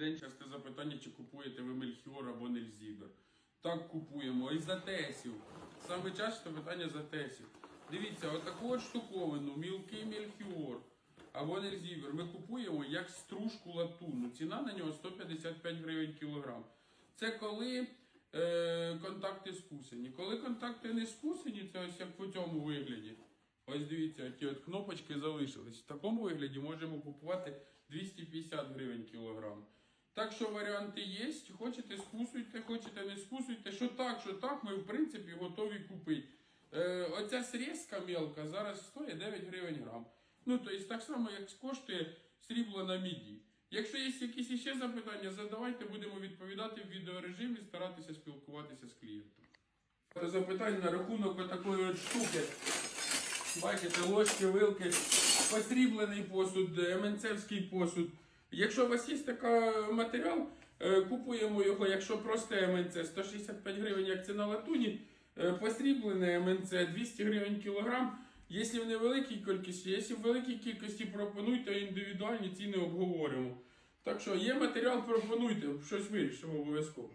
день. Часте запитання, чи купуєте ви Мельхіор або Нельзібер. Так купуємо. І за тесів. Саме часто питання за тесів. Дивіться, отаку от штуковину, мілкий Мельхіор або Нельзібер. Ми купуємо як стружку латунну. Ціна на нього 155 гривень кілограм. Це коли е, контакти скусені. Коли контакти не скусені, це ось як в цьому вигляді. Ось дивіться, ті от кнопочки залишились. В такому вигляді можемо купувати 250 гривень кілограм. Так що варіанти є. Хочете скусуйте, хочете не скусуйте. Що так, що так, ми в принципі готові купити. Е, оця срізка мелка зараз стоїть 9 гривень грам. Ну, тобто так само, як коштує срібло на міді. Якщо є якісь іще запитання, задавайте, будемо відповідати в відеорежимі, старатися спілкуватися з клієнтом. Запитань на рахунок отакої от штуки. Бачите, ложки, вилки, посріблений посуд, еменцевський посуд. Якщо у вас є такий матеріал, е, купуємо його, якщо просте МНЦ 165 гривень, як це на латуні, е, посріблене МНЦ 200 гривень кілограм. Якщо в невеликій кількості, якщо в великій кількості пропонуйте індивідуальні ціни обговоримо. Так що є матеріал, пропонуйте, щось вирішимо обов'язково.